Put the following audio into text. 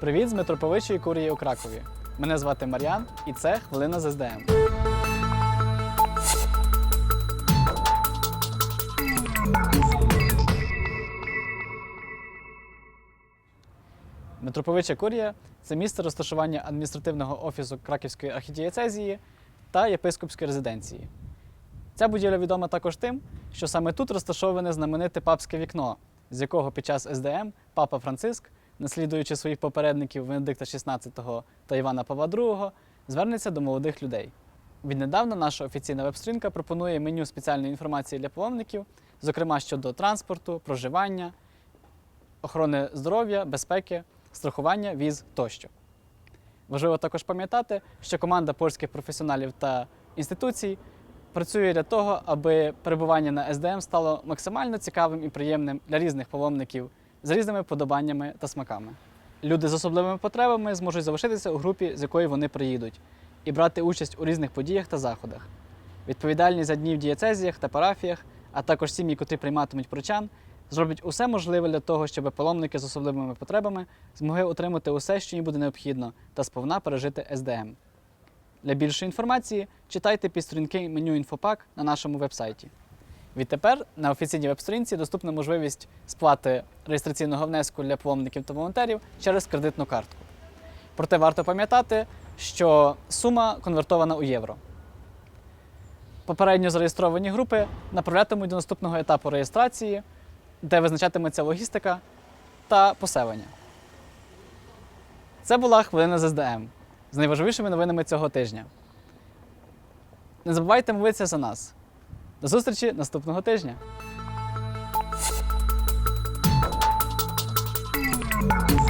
Привіт з митроповичої курії у Кракові. Мене звати Мар'ян, і це хвилина з СДМ. Митроповича Курія це місце розташування адміністративного офісу Краківської архідієцезії та єпископської резиденції. Ця будівля відома також тим, що саме тут розташоване знамените папське вікно, з якого під час СДМ папа Франциск, наслідуючи своїх попередників Венедикта XVI та Івана Павла II, звернеться до молодих людей. Віднедавна наша офіційна веб-сторінка пропонує меню спеціальної інформації для паломників, зокрема щодо транспорту, проживання, охорони здоров'я, безпеки, страхування, віз тощо. Важливо також пам'ятати, що команда польських професіоналів та інституцій працює для того, аби перебування на СДМ стало максимально цікавим і приємним для різних паломників з різними подобаннями та смаками. Люди з особливими потребами зможуть залишитися у групі, з якої вони приїдуть, і брати участь у різних подіях та заходах. Відповідальні за дні в дієцезіях та парафіях, а також сім'ї, котрі прийматимуть прочан, зроблять усе можливе для того, щоб паломники з особливими потребами змогли отримати усе, що їм буде необхідно, та сповна пережити СДМ. Для більшої інформації читайте підсторінки меню інфопак на нашому вебсайті. Відтепер на офіційній веб-сторінці доступна можливість сплати реєстраційного внеску для паломників та волонтерів через кредитну картку. Проте варто пам'ятати, що сума конвертована у євро. Попередньо зареєстровані групи направлятимуть до наступного етапу реєстрації, де визначатиметься логістика та поселення. Це була хвилина з СДМ з найважливішими новинами цього тижня. Не забувайте молитися за нас. До зустрічі наступного тижня. Thank you.